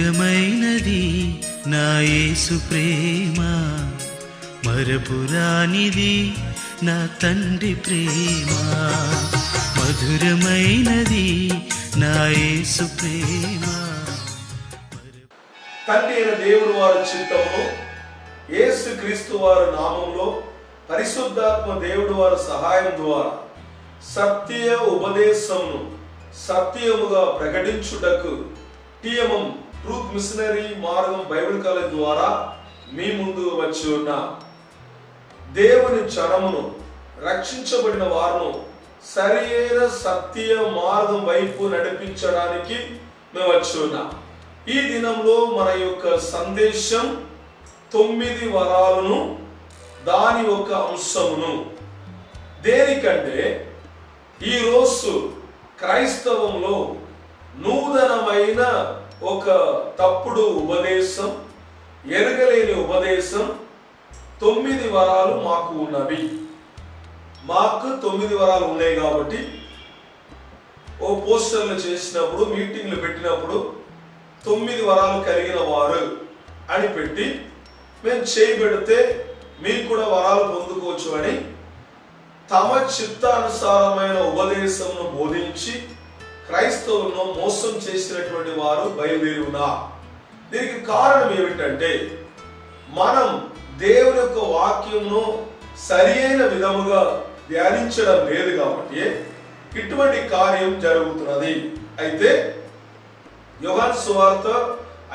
ప్రియమైనది నా యేసు ప్రేమ మరపురానిది నా తండ్రి ప్రేమ మధురమైనది నా యేసు ప్రేమ. తండ్రి అయిన దేవుడు వారి చిత్తమును యేసు క్రీస్తు వారి నామంలో పరిశుద్ధాత్మ దేవుడు వారి సహాయం ద్వారా సత్య ఉపదేశమును సత్యముగా ప్రకటించుటకు TMM truth missionary Margam Bible college ద్వారా మీ ముందు వచ్చి ఉన్న దేవుని చరమును రక్షించబడిన వారును సరియైన సత్య మార్గం వైపు నడిపించడానికి మేము వచ్చి ఉన్నాం. ఈ దినంలో మన యొక్క సందేశం తొమ్మిది వరాలను దాని ఒక అంశమును. దేనికంటే ఈరోజు క్రైస్తవంలో నూతనమైన ఒక తప్పుడు ఉపదేశం ఎరగలేని ఉపదేశం తొమ్మిది వరాలు మాకు ఉన్నవి. మాకు తొమ్మిది వరాలు ఉన్నాయి కాబట్టి ఓ పోస్టర్లు చేసినప్పుడు మీటింగ్లు పెట్టినప్పుడు తొమ్మిది వరాలు కలిగిన వారు అని పెట్టి మేము చేయి పెడితే మీకు కూడా వరాలు పొందుకోవచ్చు అని తమ చిత్తానుసారమైన ఉపదేశంను బోధించి క్రైస్తవులను మోసం చేసినటువంటి వారు బయలుదేరునా? దీనికి కారణం ఏమిటంటే మనం దేవుని యొక్క వాక్యమును సరియైన విధముగా ధ్యానించడం లేదు కాబట్టి ఇటువంటి కార్యం జరుగుతున్నది. అయితే యోహాన్ సువార్త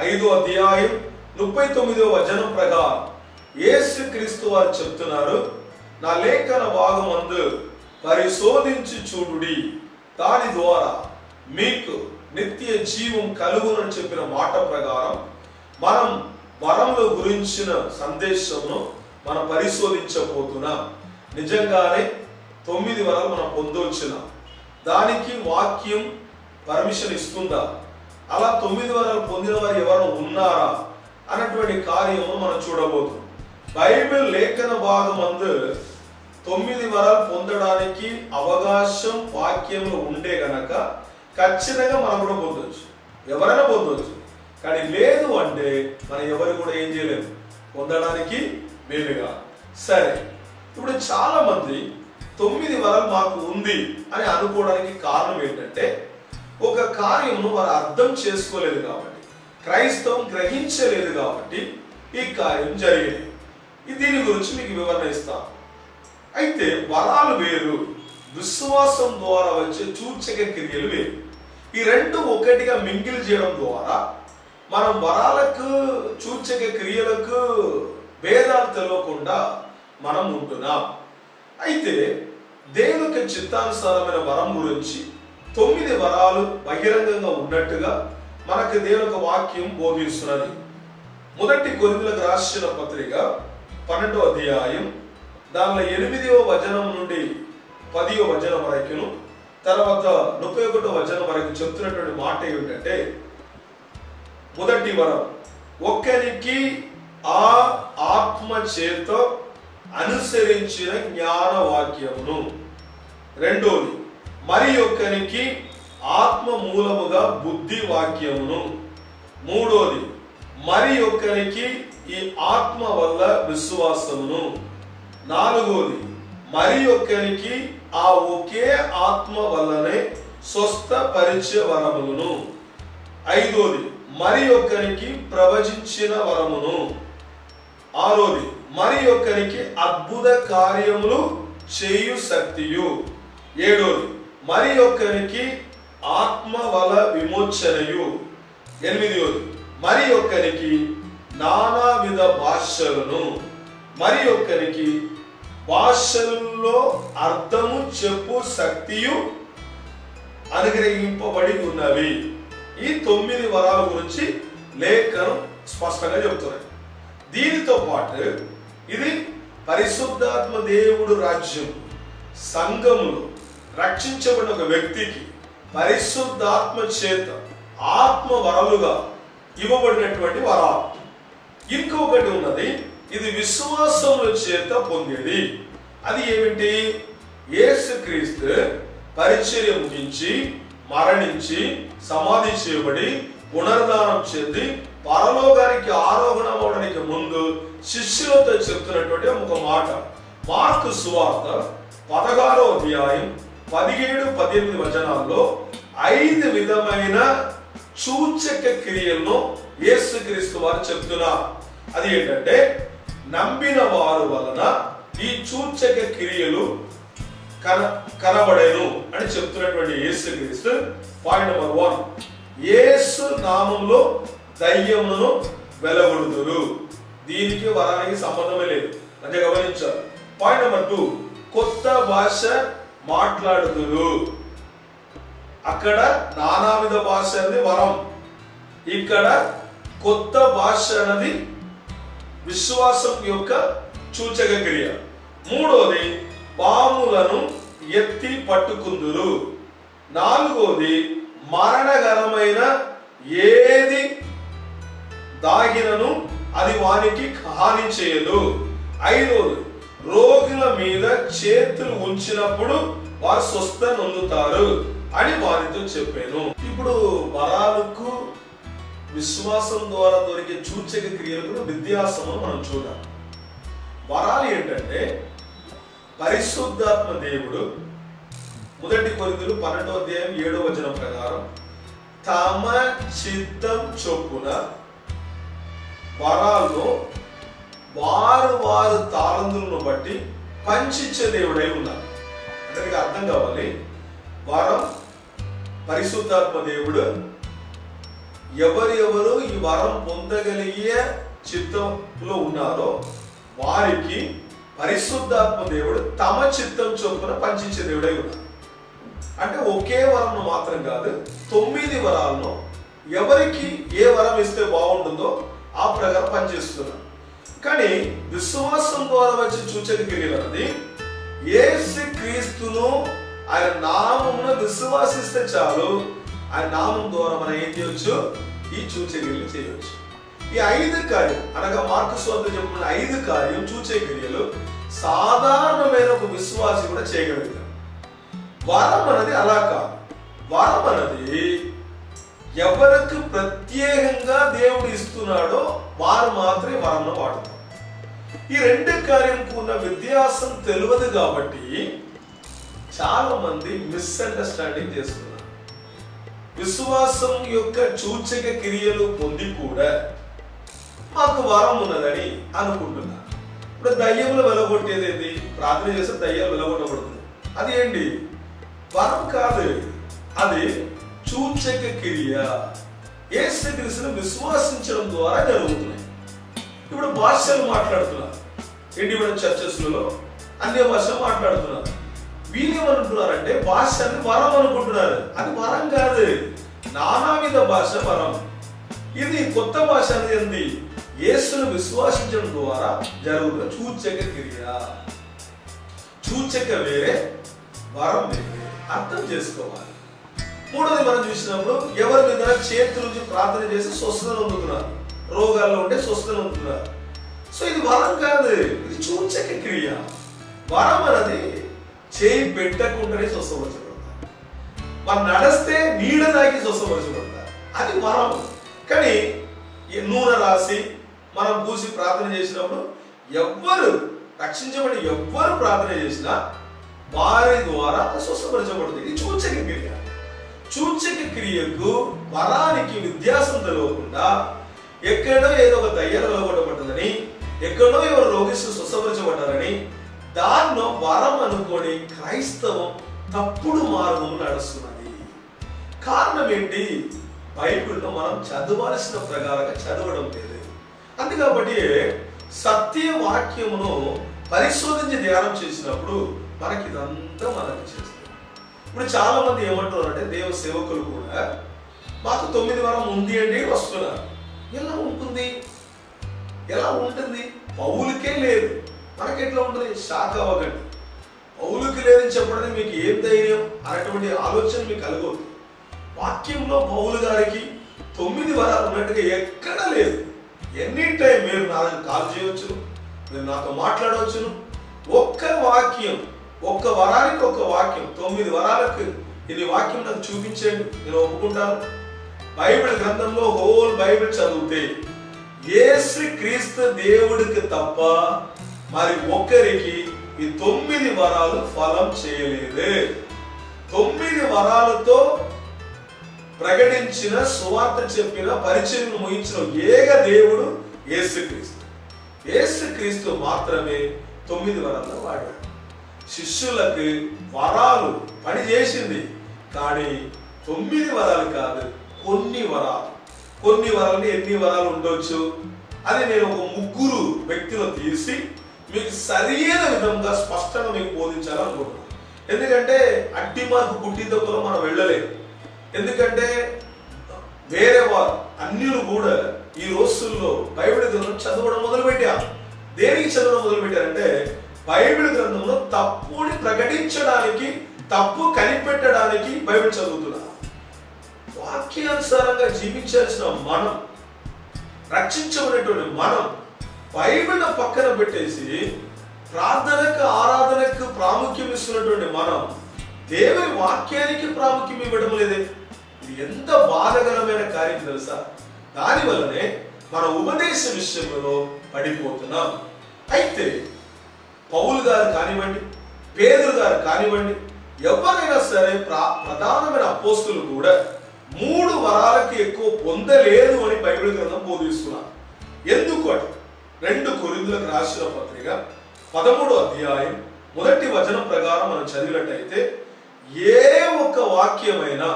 ఐదో అధ్యాయం ముప్పై తొమ్మిదో వచనం ప్రకారం యేసు క్రీస్తు వారు చెప్తున్నారు నా లేఖన భాగమందు పరిశోధించి చూడుడి దాని ద్వారా మీకు నిత్య జీవం కలుగునని చెప్పిన మాట ప్రకారం మనం వరముల గురించిన సందేశమును మనం పరిశోధించబోతున్నాం. నిజంగానే తొమ్మిది వరాలు మనం పొందొచ్చున్నాం దానికి వాక్యం పర్మిషన్ ఇస్తుందా? అలా తొమ్మిది వరాలు పొందిన వారు ఎవరు ఉన్నారా అన్నటువంటి కార్యము మనం చూడబోతున్నాం. బైబిల్ లేఖన భాగం అందు తొమ్మిది వరాలు పొందడానికి అవకాశం వాక్యంలో ఉండే గనక ఖచ్చితంగా మనం కూడా పొందవచ్చు ఎవరైనా పొందవచ్చు కానీ లేదు అంటే మనం ఎవరు కూడా ఏం చేయలేము. పొందడానికి వీలుగా సరే ఇప్పుడు చాలా మంది తొమ్మిది వరం మాకు ఉంది అని అనుకోవడానికి కారణం ఏంటంటే ఒక కార్యమును వారు అర్థం చేసుకోలేదు కాబట్టి క్రైస్తవం గ్రహించలేదు కాబట్టి ఈ కార్యం జరిగింది. దీని గురించి మీకు వివరణ ఇస్తాను అయితే వరాలు వేరు విశ్వాసం ద్వారా వచ్చే చూచక క్రియలు వేరు. ఈ రెండు ఒకటిగా మింగిల్ చేయడం ద్వారా మనం వరాలకు చూచక క్రియలకు భేదాలు తెలియకుండా మనం ఉంటున్నాం. అయితే దేవునికి చిత్తానుసారమైన వరం గురించి తొమ్మిది వరాలు బహిరంగంగా ఉన్నట్టుగా మనకు దేవుని వాక్యం బోధిస్తున్నది. మొదటి కొరిందులకు రాసిన పత్రిక పన్నెండో అధ్యాయం దానిలో ఎనిమిదవ వచనం నుండి పదివ వచనం వరకును తర్వాత ముప్పై ఒకటో వచనం వరకు చెప్తున్నటువంటి మాట ఏమిటంటే మొదటి వరం ఒక్కరికి ఆ ఆత్మ చేత అనుసరించిన జ్ఞాన వాక్యమును రెండోది మరి ఒక్కరికి ఆత్మ మూలముగా బుద్ధి వాక్యమును మూడోది మరి ఒక్కరికి ఈ ఆత్మ వల్ల విశ్వాసమును. నాలుగోది మరి ఒక్కరికి ఆ ఒకే ఆత్మ వల్లనే స్వస్థపరిచే వరములను ఐదోది మరి ఒక్కరికి ప్రవచించిన వరమును. ఆరోది మరి ఒక్కరికి అద్భుత కార్యములు చేయు శక్తియు. ఏడోది మరి ఒక్కరికి ఆత్మ వల విమోచనయు. ఎనిమిదోది మరి ఒక్కరికి నానా విధ భాషలను మరి ఒక్కరికి భాషల్లో అర్థము చెప్పు శక్తియు అనుగ్రహింపబడి ఉన్నవి. ఈ తొమ్మిది వరాల గురించి లేఖనం స్పష్టంగా చెబుతున్నాయి. దీనితో పాటు ఇది పరిశుద్ధాత్మ దేవుడు రాజ్యం సంఘములు రక్షించబడిన ఒక వ్యక్తికి పరిశుద్ధాత్మ చేత ఆత్మ వరలుగా ఇవ్వబడినటువంటి వరాలు. ఇంకొకటి ఉన్నది ఇది విశ్వాసముల చేత పొందేది. అది ఏమిటి? యేసుక్రీస్తు పరిచర్య ముగించి మరణించి సమాధి చేయబడి పునర్దానం చెంది పరలోకానికి ఆరోహణ అవడానికి ముందు శిష్యులతో చెప్తున్నటువంటి ఒక మాట. మార్కు సువార్త పదహారో అధ్యాయం పదిహేడు పద్దెనిమిది వచనాల్లో ఐదు విధమైన సూచక క్రియలను యేసుక్రీస్తు వారు చెప్తున్నారు. అది ఏంటంటే నమ్మిన వారు వలన ఈ సూచక క్రియలు కన కనబడేను అని చెప్తున్నటువంటి యేసుక్రీస్తు పాయింట్ నెంబర్ వన్. యేసు నామంలో దయ్యమును వెలగొడుదురు. దీనికి వరానికి సంబంధమే లేదు. అంటే గమనించాలి. Point number two. కొత్త భాష మాట్లాడుదురు. అక్కడ నానావిధ భాష అనేది వరం. ఇక్కడ కొత్త భాష అనేది విశ్వాసం యొక్క సూచక క్రియ. మూడోది పాములను ఎత్తి పట్టుకుందురు. నాలుగోది మరణకరమైన ఏది దాగినను అది వానికి హాని చేయదు. ఐదోది రోగుల మీద చేతులు ఉంచినప్పుడు వారు స్వస్థ నొందుతారు అని వారితో చెప్పాను. ఇప్పుడు వరాలకు విశ్వాసం ద్వారా దొరికే సూచక క్రియలకు వ్యత్యాసము మనం చూడాలి. వరాలు ఏంటంటే పరిశుద్ధాత్మ దేవుడు మొదటి కొరిందులు పన్నెండో అధ్యాయం ఏడో వచనం ప్రకారం తమ చిత్తం చొప్పున వరాల్లో వారు వారు తాళందులను బట్టి పంచిచ్చే దేవుడై ఉన్నారు. అంటే మీకు అర్థం కావాలి? వరం పరిశుద్ధాత్మ దేవుడు ఎవరు ఎవరు ఈ వరం పొందగలిగే చిత్తంలో ఉన్నారో వారికి పరిశుద్ధాత్మ దేవుడు తమ చిత్తం చొప్పున పంచించే దేవుడై ఉన్నాడు. అంటే ఒకే వరం మాత్రం కాదు తొమ్మిది వరాలను ఎవరికి ఏ వరం ఇస్తే బాగుంటుందో ఆ ప్రకారం పనిచేస్తున్నాడు కానీ విశ్వాసం ద్వారా వచ్చి చూచేది క్రియలు ఏ ఏసు క్రీస్తును ఆయన నామమును విశ్వాసిస్తే చాలు ఆయన నామం ద్వారా మనం ఏం చేయొచ్చు? ఈ సూచక్రియలు చేయవచ్చు ఈ ఐదు కార్యం అనగా మార్కు స్వంత చెప్పిన ఐదు కార్యం చూచే క్రియలు సాధారణమైన ఒక విశ్వాసి కూడా చేయగలుగుతారు వరం అన్నది అలా కాదు. వరం అన్నది ఎవరికి ప్రత్యేకంగా దేవుడు ఇస్తున్నాడో వారు మాత్రమే వరంలో వాడతారు. ఈ రెండు కార్యంకు ఉన్న వ్యత్యాసం తెలియదు కాబట్టి చాలా మంది మిస్అండర్స్టాండింగ్ చేస్తున్నారు. విశ్వాసం యొక్క సూచక క్రియలు పొంది కూడా మాకు వరం ఉన్నదని అనుకుంటున్నారు ఇప్పుడు దయ్యములు వెలగొట్టేది ఏంటి ప్రార్థన చేస్తే దయ్యాలు వెలగొట్టబడుతుంది. అది ఏంటి? వరం కాదు అది చూచక క్రియ. యేసుక్రీస్తును విశ్వాసించడం ద్వారా జరుగుతున్నాయి. ఇప్పుడు భాషలు మాట్లాడుతున్నారు ఇండివిజువల్ చర్చెస్లలో అన్ని భాష మాట్లాడుతున్నారు వీళ్ళేమనుకుంటున్నారంటే భాషని వరం అనుకుంటున్నారు. అది వరం కాదు. నానావిధ భాష వరం. ఇది కొత్త భాష అనేది యేసును విశ్వాసించడం ద్వారా జరుగుతున్న చూచక క్రియ. చూచక వేరే వరం వేరే. అర్థం చేసుకోవాలి. మూడోది మనం చూసినప్పుడు ఎవరి మీద చేతులు నుంచి ప్రార్థన చేసి స్వస్థత పొందుతున్నారు? రోగాల్లో ఉంటే స్వస్థత పొందుతున్నారు. సో ఇది వరం కాదు ఇది చూచక క్రియ. వరం అనేది చేయి పెట్టకుండానే స్వస్థపరచబడతారు వాళ్ళు నడిస్తే నీడ తాగి స్వస్థపరచబడతారు అది వరం. కానీ ఈ నూనె రాసి మనం పూసి ప్రార్థన చేసినప్పుడు ఎవ్వరు రక్షించబడి ఎవ్వరు ప్రార్థన చేసినా వారి ద్వారా స్వస్థపరచబడుతుంది. ఇది సూచక క్రియ. చూచక క్రియకు వరానికి వ్యత్యాసం తెలవకుండా ఎక్కడో ఏదో ఒక దయ్యాలు వెలగొట్టబడ్డదని ఎక్కడో ఎవరు రోగిస్తూ స్వస్థపరచబడ్డారని దానిలో వరం అనుకొని క్రైస్తవం తప్పుడు మార్గం నడుస్తున్నది. కారణం ఏంటి? బైబిల్లో మనం చదవాల్సిన ప్రకారంగా చదవడం లేదు. అందుకాబట్టి సత్య వాక్యమును పరిశోధించి ధ్యానం చేసినప్పుడు మనకి ఇదంతా మనకి చేస్తుంది. ఇప్పుడు చాలా మంది ఏమంటున్నారు అంటే దేవ సేవకులు కూడా మాకు తొమ్మిది వారం ఉంది అండి వస్తున్నారు. ఎలా ఉంటుంది? ఎలా ఉంటుంది? పౌలకే లేదు. మనకి ఎట్లా ఉంటుంది? షాక్ అవ్వకండి. పౌలుకి లేదని చెప్పడానికి మీకు ఏం ధైర్యం అనేటువంటి ఆలోచన మీకు కలగదు వాక్యంలో పౌలు గారికి తొమ్మిది వరాలు ఉన్నట్టుగా ఎక్కడా లేదు. ఎనీ టైం మీరు నా దగ్గర కాల్ చేయవచ్చు మీరు నాతో మాట్లాడవచ్చును ఒక్క వాక్యం ఒక్క వరానికి ఒక్క వాక్యం తొమ్మిది వరాలకు ఇది వాక్యం నాకు చూపించండి నేను ఒప్పుకుంటాను బైబిల్ గ్రంథంలో హోల్ బైబిల్ చదివితే ఏసు క్రీస్తు దేవుడికి తప్ప మరి ఒక్కరికి ఈ తొమ్మిది వరాలు ఫలం చేయలేదు. తొమ్మిది వరాలతో ప్రకటించిన సువార్త చెప్పిన పరిచయం ముగించిన ఏక దేవుడు యేసుక్రీస్తు. యేసుక్రీస్తు మాత్రమే తొమ్మిది వరాలు వాడాడు. శిష్యులకు వరాలు పని చేసింది కానీ తొమ్మిది వరాలు కాదు కొన్ని వరాలు. కొన్ని వరాలని ఎన్ని వరాలు ఉండొచ్చు? అది నేను ఒక ముగ్గురు వ్యక్తులు తీసి మీకు సరైన విధంగా స్పష్టంగా మీకు బోధించాలనుకుంటున్నాను. ఎందుకంటే అడ్డి మార్పు పుట్టితో కూడా మనం వెళ్ళలేము. ఎందుకంటే వేరే వారు అన్యులు కూడా ఈ రోజుల్లో బైబిల్ గ్రంథం చదవడం మొదలుపెట్టారు. దేనికి చదవడం మొదలుపెట్టారంటే బైబిల్ గ్రంథంలో తప్పుని ప్రకటించడానికి తప్పు కనిపెట్టడానికి బైబిల్ చదువుతున్నారు. వాక్యానుసారంగా జీవించాల్సిన మనం రక్షించబడినటువంటి మనం బైబిల్ పక్కన పెట్టేసి ప్రార్థనకు ఆరాధనకు ప్రాముఖ్యం ఇస్తున్నటువంటి మనం దేవుని వాక్యానికి ప్రాముఖ్యం ఇవ్వడం లేదే. ఇది ఎంత బాధకరమైన కార్యం తెలుసా? దాని వల్లనే మన ఉపదేశ విషయంలో పడిపోతున్నాం. అయితే పౌలు గారు కానివ్వండి పేదలు గారు కానివ్వండి ఎవరైనా సరే ప్రా- ప్రధానమైన అపోస్తులు కూడా మూడు వరాలకి ఎక్కువ పొందలేదు అని బైబిల్ గ్రంథం బోధిస్తున్నారు ఎందుకు అంటే రెండు కొరిందులకు రాసిన పత్రిక పదమూడు అధ్యాయం మొదటి వచనం ప్రకారం మనం చదివినట్టయితే ఏ ఒక్క వాక్యమైనా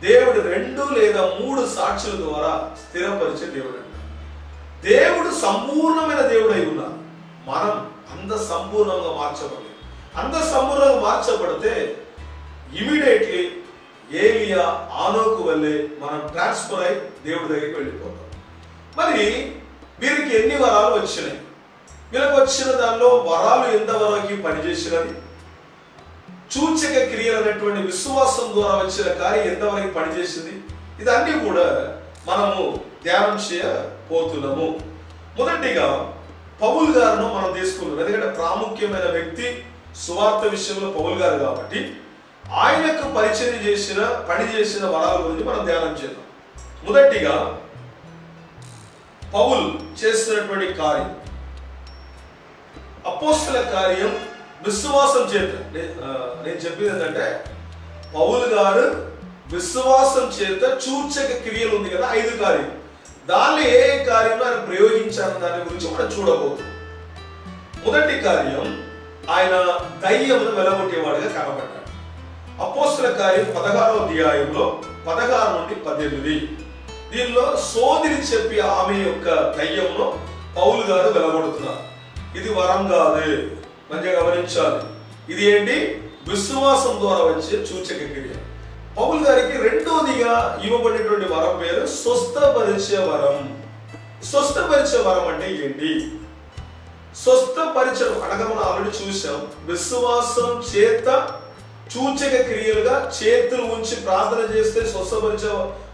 దేవుడు రెండు లేదా మూడు సాక్షుల ద్వారా స్థిరపరిచే దేవుడు. దేవుడు సంపూర్ణమైన దేవుడై ఉన్నారు మనం అంత సంపూర్ణంగా మార్చబడి అంత సంపూర్ణంగా మార్చబడితే ఇమీడియట్లీ ఏలియా ఆనోకు వల్లే మనం ట్రాన్స్ఫర్ అయి దేవుడి దగ్గరికి వెళ్ళిపోతాం. మరి వీరికి ఎన్ని వరాలు వచ్చినాయి? వీళ్ళకి వచ్చిన దానిలో వరాలు ఎంతవరకు పనిచేసినది? సూచక క్రియలు అనేటువంటి విశ్వాసం ద్వారా వచ్చిన కార్యం ఎంతవరకు పనిచేసింది? ఇదన్నీ కూడా మనము ధ్యానం చేయబోతున్నాము. మొదటిగా పౌల్ గారును మనం తీసుకున్నాం ఎందుకంటే ప్రాముఖ్యమైన వ్యక్తి సువార్త విషయంలో పౌల్ గారు కాబట్టి ఆయనకు పరిచయం చేసిన పని చేసిన వరాల గురించి మనం ధ్యానం చేద్దాం. మొదటిగా పౌల్ చేస్తున్నటువంటి కార్యం. అపోస్తుల కార్యం విశ్వాసం చేత. నేను చెప్పేది ఏంటంటే పౌలు గారు విశ్వాసం చేత చూచక క్రియలు ఉంది కదా ఐదు కార్యం దానిలో ఏ కార్యంలో ఆయన ప్రయోగించారు దాని గురించి మనం చూడబోతున్నాం. మొదటి కార్యం ఆయన దయ్యమును వెలగొట్టేవాడుగా కనబడ్డాడు. అపోస్తుల కార్యం పదహారో అధ్యాయంలో పదహారు నుండి పద్దెనిమిది. దీనిలో సోదిని చెప్పి ఆమె యొక్క దయ్యంలో పౌలు గారు వెలగొడుతున్నారు. ఇది వరం కాదు. మంచిగా గమనించాలి. ఇది ఏంటి? విశ్వాసం ద్వారా వచ్చే సూచక క్రియ. పౌల్ గారికి రెండోదిగా ఇవ్వబడినటువంటి వరం పేరు స్వస్థపరిచే వరం స్వస్థపరిచే వరం అంటే ఏంటి? స్వస్థపరచడం. అనగా మనం ఆల్రెడీ చూసాం విశ్వాసం చేత సూచక క్రియలుగా చేతులు ఉంచి ప్రార్థన చేస్తే స్వస్థపరిచే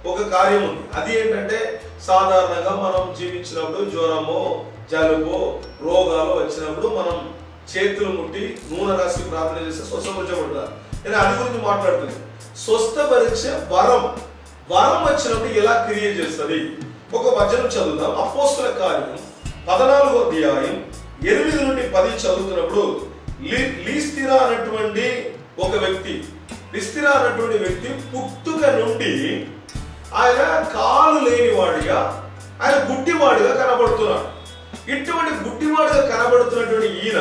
ఒక కార్యం ఉంది. అది ఏంటంటే సాధారణంగా మనం జీవించినప్పుడు జ్వరమో జలుబో రోగాలు వచ్చినప్పుడు మనం చేతులు ముట్టి నూనె రాసి ప్రార్థన చేస్తే స్వస్థపరచబడతారు నేను అది గురించి మాట్లాడుతున్నాను. స్వస్థపరిచే వరం. వరం వచ్చినప్పుడు ఎలా క్రియ చేస్తుంది? ఒక వచనం చదువుదాం. అపోస్తుల కార్యం పద్నాలుగో అధ్యాయం ఎనిమిది నుండి పది చదువుతున్నప్పుడు లి- లీస్తిరా అన్నటువంటి ఒక వ్యక్తి లిస్తిరా అన్నటువంటి వ్యక్తి పుట్టుక నుండి ఆయన కాలు లేనివాడిగా ఆయన గుడ్డివాడిగా కనబడుతున్నాడు. ఇటువంటి గుడ్డివాడుగా కనబడుతున్నటువంటి ఈయన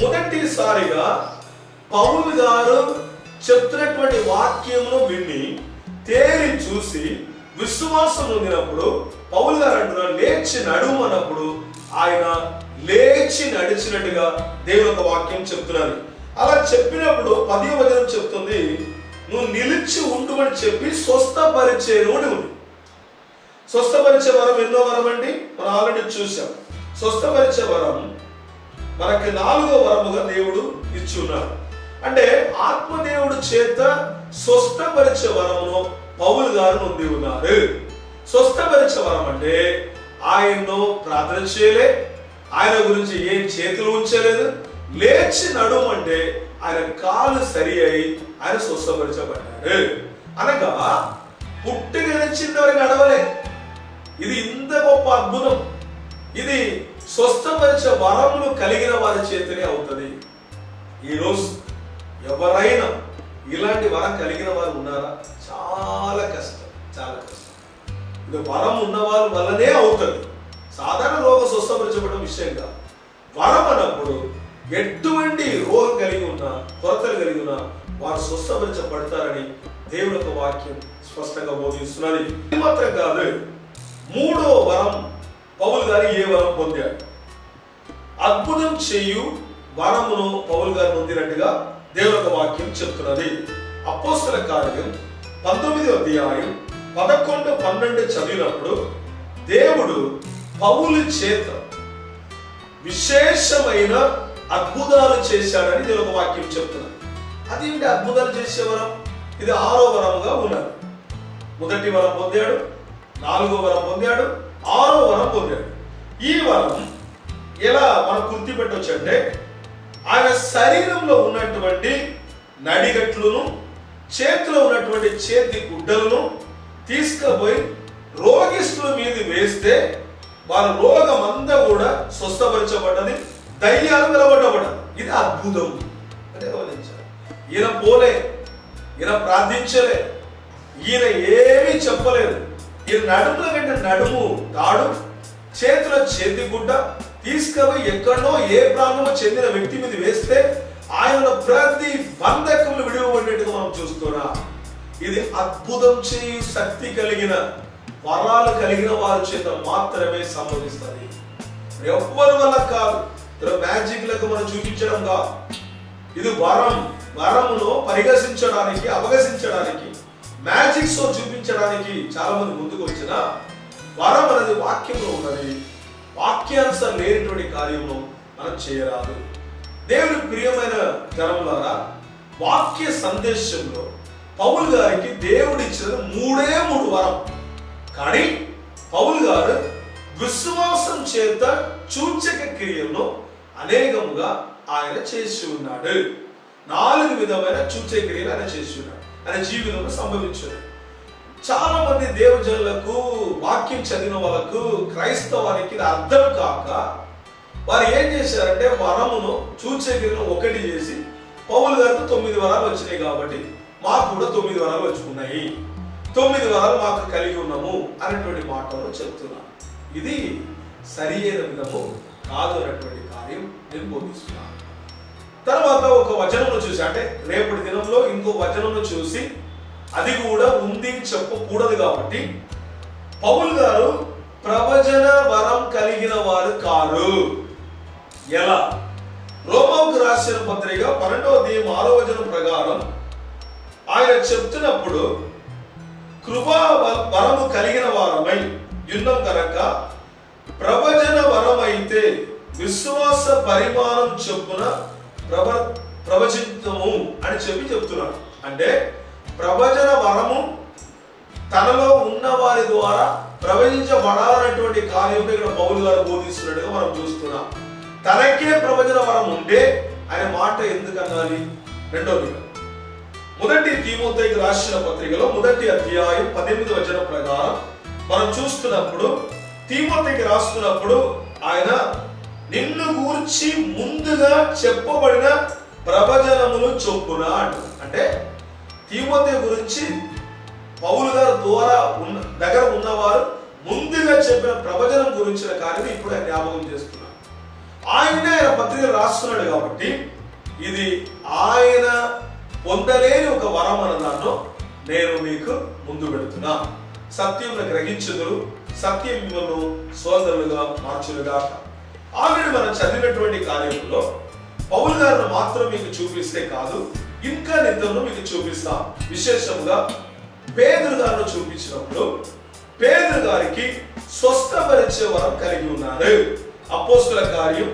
మొదటిసారిగా పౌలు గారు చెప్తున్నటువంటి వాక్యమును విని తేరి చూసి విశ్వాసం పొందినప్పుడు పౌలు గారు అంటున్నారు లేచి నడుమన్నప్పుడు ఆయన లేచి నడిచినట్టుగా దేవుని ఒక వాక్యం చెప్తున్నారు. అలా చెప్పినప్పుడు పదే వచనం చెప్తుంది నువ్వు నిలిచి ఉండు అని చెప్పి స్వస్థపరిచేను అని ఉంది. స్వస్థపరిచే వరం ఎన్నో వరం అండి మనం ఆల్రెడీ చూసాం స్వస్థపరిచే వరం. మనకి నాలుగో వరముగా దేవుడు ఇచ్చి ఉన్నాడు. అంటే ఆత్మదేవుడు చేత స్వస్థపరిచే వరమును పౌలు గారు నొంది ఉన్నారు. స్వస్థపరిచే వరం అంటే ఆయన్ను ప్రార్థన చేయలే ఆయన గురించి ఏం చేతులు ఉంచలేదు లేచి నడుము ఆయన కాలు సరి అయి ఆయన స్వస్థపరచబడ్డాడు. అనగా పుట్టుక నిలిచింది వారికి నడవలే. ఇది ఇంత గొప్ప అద్భుతం. ఇది స్వస్థపరిచే వరములు కలిగిన వారి చేతినే అవుతుంది. ఈరోజు ఎవరైనా ఇలాంటి వరం కలిగిన వారు ఉన్నారా? చాలా కష్టం చాలా కష్టం. ఇది వరం ఉన్నవారి వల్లనే అవుతుంది. సాధారణ రోగం స్వస్థపరచబడడం విషయం కాదు. వరం అన్నప్పుడు ఎటువంటి రోగం కలిగి ఉన్నా కొరతలు కలిగి ఉన్నా వారు స్వస్థపరచబడతారని దేవుని యొక్క వాక్యం స్పష్టంగా బోధిస్తున్నది. మాత్రం కాదు మూడో వరం పౌలు గారు ఏ వరం పొందాడు అద్భుతం చేయు వరమును పౌలు గారు పొందినట్టుగా దేవుని వాక్యం చెప్తున్నది. అపోస్తల కార్యం పంతొమ్మిది అధ్యాయం పదకొండు పన్నెండు చదివినప్పుడు దేవుడు పౌలు చేత విశేషమైన అద్భుతాలు చేశాడని దేవుని వాక్యం వాక్యం అది అదేంటి అద్భుతాలు చేసే వరం? ఇది ఆరో వరంగా ఉన్నది. మొదటి వరం పొందాడు నాలుగో వరం పొందాడు ఆరో వరం పొందాడు. ఈ వరం ఎలా మనం గుర్తుపెట్టవచ్చు అంటే ఆయన శరీరంలో ఉన్నటువంటి నడిగట్లను చేతిలో ఉన్నటువంటి చేతి గుడ్డలను తీసుకుపోయి రోగిస్తుల మీద వేస్తే వారి రోగం అంతా కూడా స్వస్థపరచబడ్డది దయ్యాలు వెలబడ్డబడ్డది ఇది అద్భుతం. అంటే గమనించాలి. ఈయన పోలే ఈయన ప్రార్థించలే ఈయన ఏమీ చెప్పలేదు. ఈ నడుముల వెంట నడుము తాడు చేతిలో చేతి గుడ్డ తీసుకుపోయి ఎక్కడో ఏ ప్రాంతంలో చెందిన వ్యక్తి మీద వేస్తే ఆయన ప్రతి బంధకములు విడివబడినట్టుగా మనం చూస్తున్నా. ఇది అద్భుతం చేయి శక్తి కలిగిన వరాలు కలిగిన వారి చేత మాత్రమే సంభవిస్తుంది. ఎవ్వరి వల్ల కాదు. మ్యాజిక్లకు మనం చూపించడం కాదు. ఇది వరం. వరమును పరిహసించడానికి అవగసించడానికి మ్యాజిక్ షో చూపించడానికి చాలా మంది ముందుకు వచ్చిన వరం అనేది వాక్యంలో ఉన్నది. వాక్యానుసారం లేనటువంటి కార్యము మనం చేయరాదు. దేవుని ప్రియమైన జనములారా వాక్య సందేశంలో పౌల్ గారికి దేవుడు ఇచ్చిన మూడే మూడు వరం. కానీ పౌల్ గారు విశ్వాసం చేత సూచక క్రియలను అనేకముగా ఆయన చేసి ఉన్నాడు. నాలుగు విధమైన సూచక క్రియలు ఆయన చేసి ఉన్నాడు. ఆయన జీవితంలో సంభవించాడు. చాలా మంది దేవజనులకు వాక్యం చదివిన వాళ్ళకు క్రైస్తవానికి అర్థం కాక వారు ఏం చేశారంటే వరమును చూచేగిరిను ఒకటి చేసి పౌలు గారికి తొమ్మిది వరాలు వచ్చినాయి కాబట్టి మాకు కూడా తొమ్మిది వరాలు వచ్చుకున్నాయి. తొమ్మిది వరాలు మాకు కలిగి ఉన్నాము అనేటువంటి మాటలు చెప్తున్నాను. ఇది సరి విధము కాదు అనేటువంటి కార్యం నేను బోధిస్తున్నాను. వచనంలో చూసి అంటే రేపటి దినంలో ఇంకో వచనంలో చూసి అది కూడా ఉంది చెప్పకూడదు కాబట్టి పౌల్ గారు ప్రవచన వరం కలిగిన వారు కారు. ఎలా? రోమోకు రాసిన పత్రిక పన్నెండవ దీయం ఆరో వచనం ప్రకారం ఆయన చెప్తున్నప్పుడు కృపా వరము కలిగిన వారమై యుద్ధం కనుక ప్రవచన వరం అయితే విశ్వాస పరిమాణం చొప్పున ప్రవర్ ప్రవచించము అని చెప్పి చెప్తున్నారు. అంటే ప్రవచన వరము తనలో ఉన్న వారి ద్వారా ప్రవచించబడాలనేటువంటి కార్యం ఇక్కడ పౌలు గారు బోధిస్తున్నట్టుగా మనం చూస్తున్నాం. తనకే ప్రవచన వరం ఉంటే ఆయన మాట ఎందుకు అనాలి? రెండోది మొదటి తీమోతైకి రాసిన పత్రికలో మొదటి అధ్యాయం పద్దెనిమిది వచన ప్రకారం మనం చూస్తున్నప్పుడు తీమోతైకి రాస్తున్నప్పుడు ఆయన నిన్ను గూర్చి ముందుగా చెప్పబడిన ప్రవచనములు చొప్పున అంటే. తిమోతి గురించి పౌలు గారు ద్వారా ఉన్న దగ్గర ఉన్నవారు ముందుగా చెప్పిన ప్రవచనం గురించిన కార్యం ఇప్పుడు జ్ఞాపకం చేస్తున్నారు ఆయనే ఆయన పత్రిక రాస్తున్నాడు కాబట్టి ఇది ఆయన పొందలేని ఒక వరం అన్న దాన్ని నేను మీకు ముందు పెడుతున్నా. సత్యంను గ్రహించుదురు సత్యం మిమ్మల్ని సోదరులుగా మార్చులుగా ఆల్రెడీ మనం చదివినటువంటి కార్యంలో పౌలు గారిని మాత్రం మీకు చూపిస్తే కాదు ఇంకా నిద్రను మీకు చూపిస్తాం. విశేషంగా పేదరు గారిని చూపించినప్పుడు పేదరు గారికి స్వస్థపరిచే వరం కలిగి ఉన్నారు. అపోస్తుల కార్యం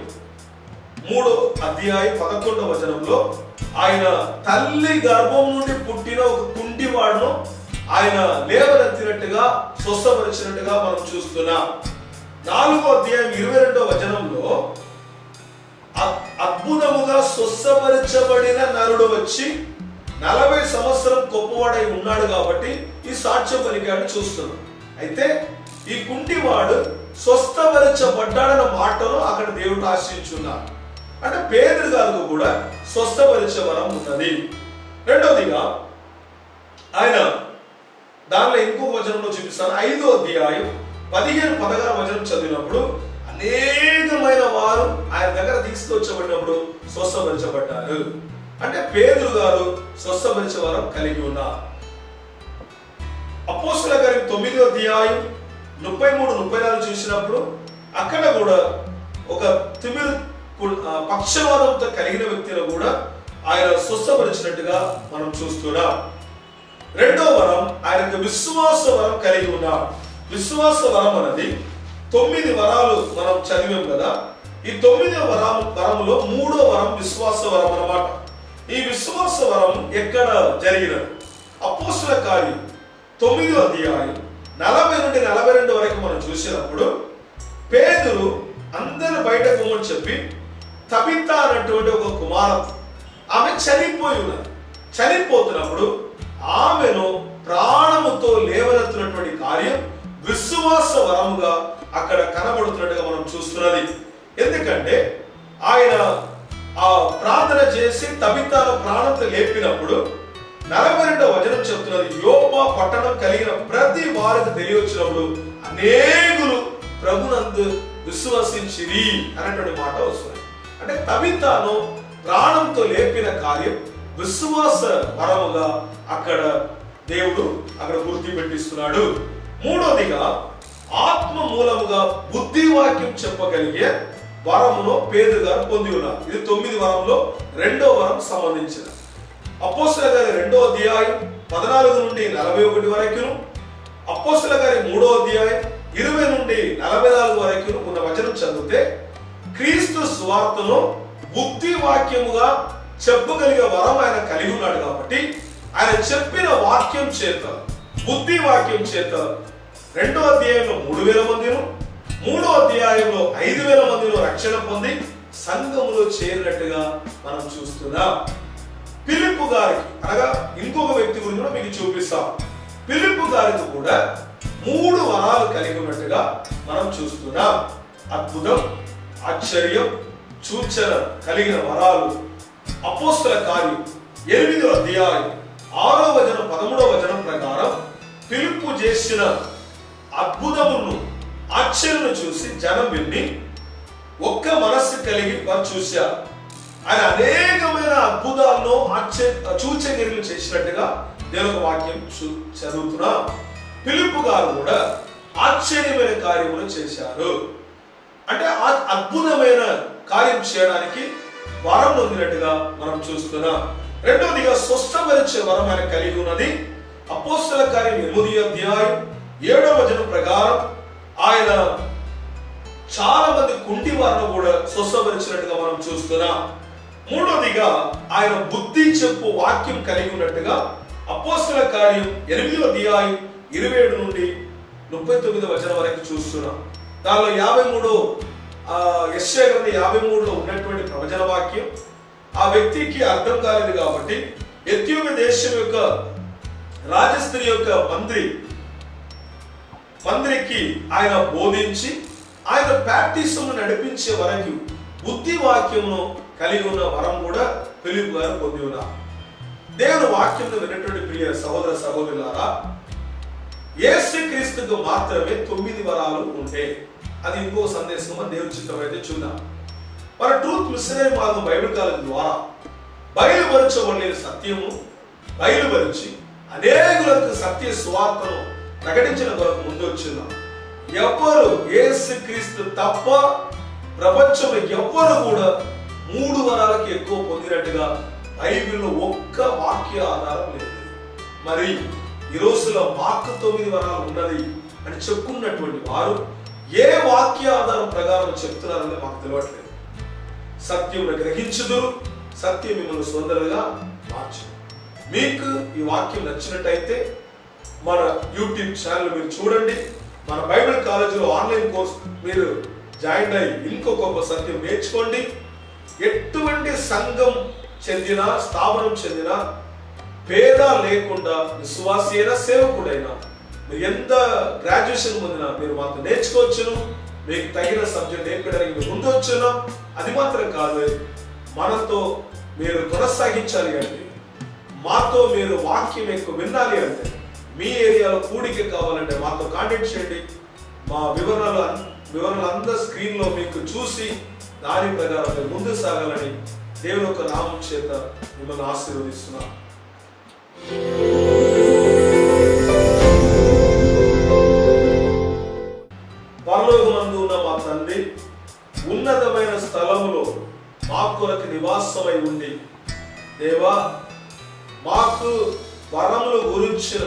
మూడో అధ్యాయం పదకొండవ వచనంలో ఆయన తల్లి గర్భం నుండి పుట్టిన ఒక కుంటివాడును ఆయన లేవనెత్తినట్టుగా స్వస్థపరిచినట్టుగా మనం చూస్తున్నాం. నాలుగో అధ్యాయం ఇరవై రెండో వచనంలో అద్భుతముగా స్వస్థపరచబడిన నరుడు వచ్చి నలభై సంవత్సరం గొప్పవాడై ఉన్నాడు కాబట్టి ఈ సాక్ష్యం పలికాడు చూస్తున్నాం. అయితే ఈ కుంటివాడు స్వస్థపరచబడ్డాడన్న మాటను అక్కడ దేవుడు ఆశించున్నారు అంటే పేదరికాలకు కూడా స్వస్థపరిచే వరం ఉన్నది రెండవదిగా ఆయన దానిలో ఇంకో వచనంలో చూపిస్తాను. ఐదో అధ్యాయం పదిహేను పదహారు వచనం చదివినప్పుడు అనేకమైన వారు ఆయన దగ్గర తీసుకొచ్చబడినప్పుడు స్వస్థపరచబడ్డారు. అంటే పేదలు గారు స్వస్థపరిచే వరం కలిగి ఉన్నారు. అపోస్తుల గారి తొమ్మిదో అధ్యాయం ముప్పై మూడు ముప్పై నాలుగు చూసినప్పుడు అక్కడ కూడా ఒక తిమిరు పక్షవాదంతో కలిగిన వ్యక్తిని కూడా ఆయన స్వస్థపరిచినట్టుగా మనం చూస్తున్నాం. రెండో వరం ఆయనకు విశ్వాస వరం కలిగి ఉన్నాడు విశ్వాస వరం అనేది తొమ్మిది వరాలు మనం చదివాం కదా? ఈ తొమ్మిదో వరం వరములో మూడో వరం విశ్వాస వరం అన్నమాట. ఈ విశ్వాస వరం ఎక్కడ జరిగినది? అపోసుల కార్యం తొమ్మిదో అధ్యాయం నలభై నుండి నలభై రెండు వరకు మనం చూసినప్పుడు పేదలు అందరు బయటకు అని చెప్పి తబిత అన్నటువంటి ఒక కుమారత్ ఆమె చనిపోయి ఉన్నది. చనిపోతున్నప్పుడు ఆమెను ప్రాణముతో లేవనెత్తినటువంటి కార్యం విశ్వాస వరముగా అక్కడ కనబడుతున్నట్టుగా మనం చూస్తున్నది. ఎందుకంటే ఆయన ఆ ప్రార్థన చేసి తబితాల ప్రాణంతో లేపినప్పుడు నలభై రెండవ వచనం చెప్తున్నది. యోప పట్టణం కలిగిన ప్రతి వారికి తెలియవచ్చినప్పుడు అనేకులు ప్రభునందు విశ్వసించిరి అనేటువంటి మాట వస్తుంది. అంటే తబితాను ప్రాణంతో లేపిన కార్యం విశ్వాస వరముగా అక్కడ దేవుడు అక్కడ గుర్తి పెట్టిస్తున్నాడు మూడోదిగా ఆత్మ మూలముగా బుద్ధి వాక్యం చెప్పగలిగే వరమును పేదగా పొంది ఉన్నారు ఇది తొమ్మిది వరంలో రెండో వరం సంబంధించిన అపోస్తుల గారి రెండో అధ్యాయం పద్నాలుగు నుండి నలభై ఒకటి వరకును అపోస్తుల గారి మూడో అధ్యాయం ఇరవై నుండి నలభై నాలుగు వరకు ఉన్న వచనం చదివితే క్రీస్తు స్వార్థను బుద్ధి వాక్యముగా చెప్పగలిగే వరం ఆయన కలిగి ఉన్నాడు కాబట్టి ఆయన చెప్పిన వాక్యం చేత బుద్ధి వాక్యం చేత రెండో అధ్యాయంలో మూడు వేల మందిను మూడో అధ్యాయంలో ఐదు వేల మందిలో రక్షణ పొంది సంఘములో చేరినట్టుగా మనం చూస్తున్నాం. పిలుపు గారికి అనగా ఇంకొక వ్యక్తి గురించి కూడా మీకు చూపిస్తాం. పిలుపు గారికి కూడా మూడు వరాలు కలిగి ఉన్నట్టుగా మనం చూస్తున్నాం. అద్భుతం ఆశ్చర్యం సూచన కలిగిన వరాలు. అపోస్తల కార్యం ఎనిమిదో అధ్యాయం ఆరో వచనం పదమూడో వచనం ప్రకారం పిలుపు చేసిన అద్భుతమును ఆశ్చర్యను చూసి జనం విని ఒక్క మనస్సు కలిగి వారు చూశారు. ఆయన అనేకమైన అద్భుతాలను ఆశ్చర్య సూచగిరిలు చేసినట్టుగా ఒక వాక్యం చూ- చదువుతున్నా. పిలుపు గారు కూడా ఆశ్చర్యమైన కార్యములు చేశారు. అంటే ఆ అద్భుతమైన కార్యం చేయడానికి వరం పొందినట్టుగా మనం చూస్తున్నాం. రెండవదిగా స్వస్థపరిచే వరం ఆయన కలిగి ఉన్నది. అపోస్తల కార్యం ఎనిమిది అధ్యాయం ఏడవ వచనం ప్రకారం ఆయన చాలా మంది కుంటి వారిని కూడా స్వస్థపరిచినట్టుగా మనం చూస్తున్నాం. మూడవదిగా ఆయన బుద్ధి చెప్పు వాక్యం కలిగి ఉన్నట్టుగా అపోస్తల కార్యం ఎనిమిదో అధ్యాయం ఇరవై ఏడు నుండి ముప్పై తొమ్మిది వచనం వరకు చూస్తున్నాం. దానిలో యాభై మూడు యశ్య గ్రంథం యాభై మూడులో ఉన్నటువంటి ప్రవచన వాక్యం. ఆ వ్యక్తికి అర్థం కాలేదు కాబట్టి ఎత్యోపి దేశం యొక్క రాజస్త్రీ యొక్క మంత్రి మందిరికి ఆయన బోధించి ఆయన బ్యాప్టిజం నడిపించే వరకు బుద్ధి వాక్యమును కలిగి ఉన్న వరం కూడా పిలుపు గారు పొంది ఉన్నారు. దేవుని వాక్యం విన్నటువంటి ప్రియ సహోదర సహోదరులారా యేసుక్రీస్తుకు మాత్రమే తొమ్మిది వరాలు ఉంటే అది ఇంకో సందేశం మన దేవుని చిత్తం అయితే చూద్దాం. మన truth missionary Margam Bible college ద్వారా బయలుపరచబడిన సత్యము బయలుపరిచి అనేకులకు సత్య స్వార్థను ప్రకటించిన కొరకు ముందు వచ్చిందాం. ఎవ్వరు యేసుక్రీస్తు తప్ప ప్రపంచంలో ఎవ్వరు కూడా మూడు వరాలకి ఎక్కువ పొందినట్టుగా బైబిల్లో ఒక్క వాక్య ఆధారం లేదు. మరి ఈ రోజులో మాకు తొమ్మిది వరాలు ఉన్నది అని చెప్పుకున్నటువంటి వారు ఏ వాక్య ఆధారం ప్రకారం చెప్తున్నారని మాకు తెలియట్లేదు సత్యమును గ్రహించుదురు సత్యం మిమ్మల్ని సుందరగా మార్చు మీకు ఈ వాక్యం నచ్చినట్టయితే మన యూట్యూబ్ ఛానల్ మీరు చూడండి. మన బైబిల్ కాలేజీలో ఆన్లైన్ కోర్స్ మీరు జాయిన్ అయ్యి ఇంకో గొప్ప సత్యం నేర్చుకోండి. ఎటువంటి సంఘం చెందిన స్థాపనం చెందిన పేద లేకుండా విశ్వాసి అయినా సేవకుడైనా మీరు ఎంత గ్రాడ్యుయేషన్ పొందినా మీరు మాకు నేర్చుకోవచ్చును. మీకు తగిన సబ్జెక్ట్ నేర్పడానికి మీరు ముందు అది మాత్రం కాదు మనతో మీరు కొనసాగించాలి అంటే మాతో మీరు వాక్యం ఎక్కువ వినాలి అంటే మీ ఏరియాలో కూడిక కావాలంటే మాతో కాంటాక్ట్ చేయండి. మా వివరాలు అన్- వివరాలు అందరూ మీకు చూసి దాని ప్రకారం మీరు ముందు సాగాలని దేవుని యొక్క నామం చేత మిమ్మల్ని ఆశీర్వదిస్తున్నాం. పరలోకమందు ఉన్న మా తండ్రి ఉన్నతమైన స్థలములో మా కొరకు నివాసమై ఉండి దేవా మాకు వరముల గురించిన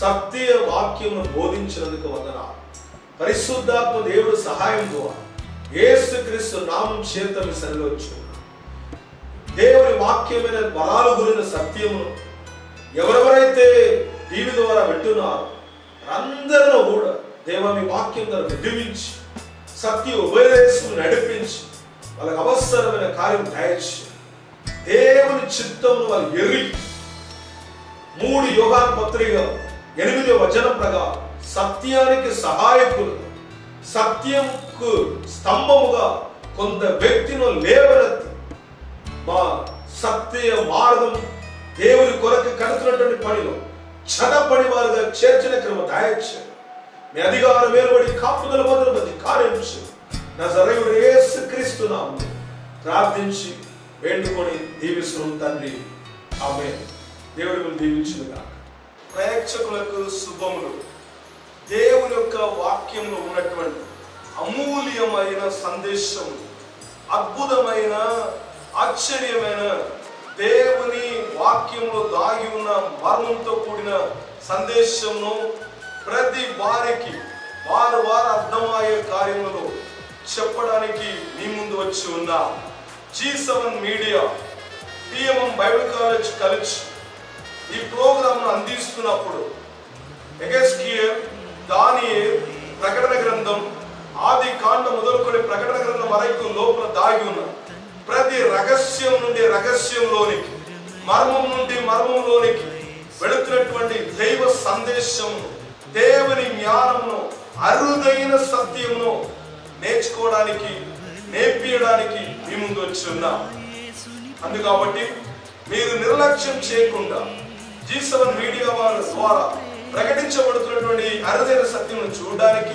సత్య వాక్యమును బోధించినందుకు వందన పరిశుద్ధాత్మ దేవుడు సహాయం ద్వారా యేసుక్రీస్తు నామం చేత మీ సరిలో దేవుని వాక్యమైన బలాలు గురిన సత్యమును ఎవరెవరైతే టీవీ ద్వారా వింటున్నారో అందరిలో కూడా దేవుని వాక్యం ద్వారా విడిపించి సత్య ఉపదేశం నడిపించి వాళ్ళకి అవసరమైన కార్యం దయచి దేవుని చిత్తంలో వాళ్ళు ఎరిగి మూడు యోగాన పత్రికలు ఎనిమిది వచనం ప్రకారం సత్యానికి సహాయకులు సత్యంకు స్తంభముగా కొంత వ్యక్తిని లేవనెత్తి మా సత్య మార్గం దేవుని కొరకు కడుతున్నటువంటి పనిలో చదపడి వారుగా చేర్చిన క్రమ దాయచ్చు మీ అధికారం వేలుబడి కాపుదల మొదలు మధ్య కార్యం నా సరైన యేసు క్రీస్తున్నాము ప్రార్థించి వేడుకొని దీవిస్తున్నాం తండ్రి. ఆమె దేవుడి దీవించుగా ప్రేక్షకులకు శుభములు. దేవుని యొక్క వాక్యంలో ఉన్నటువంటి అమూల్యమైన సందేశం అద్భుతమైన ఆశ్చర్యమైన దేవుని వాక్యంలో దాగి ఉన్న మర్మంతో కూడిన సందేశంను ప్రతి వారికి వారు వారు అర్థమయ్యే కార్యములు చెప్పడానికి మీ ముందు వచ్చి ఉన్న. G seven media PMM Bible college కలిసి ఈ ప్రోగ్రామ్ను అందిస్తున్నప్పుడు ఎగెస్కియర్ దాని ప్రకటన గ్రంథం ఆది కాండ మొదలుకొని ప్రకటన గ్రంథం వరకు లోపల దాగి ఉన్న ప్రతి రహస్యం నుండి రహస్యంలోనికి మర్మం నుండి మర్మంలోనికి వెళుతున్నటువంటి దైవ సందేశం దేవుని జ్ఞానమును అరుదైన సత్యమును నేర్చుకోవడానికి నేర్పించడానికి మీ ముందు వచ్చి ఉన్నాం. అందుకాబట్టి మీరు నిర్లక్ష్యం చేయకుండా జీ సెవెన్ మీడియా వారి ద్వారా ప్రకటించబడుతున్నటువంటి అరుదైన సత్యం చూడడానికి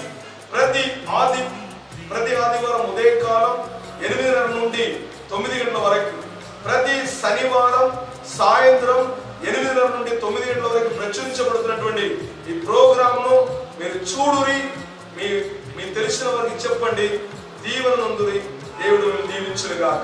ప్రతి ఆది ప్రతి ఆదివారం ఉదయకాలం ఎనిమిదిన్నర నుండి తొమ్మిది గంటల వరకు ప్రతి శనివారం సాయంత్రం ఎనిమిదిన్నర నుండి తొమ్మిది గంటల వరకు ప్రచురించబడుతున్నటువంటి ఈ ప్రోగ్రామ్ను మీరు చూడురి మీ మీ తెలిసిన వారికి చెప్పండి. దీవెన నందురి దేవుడు దీవించుగాక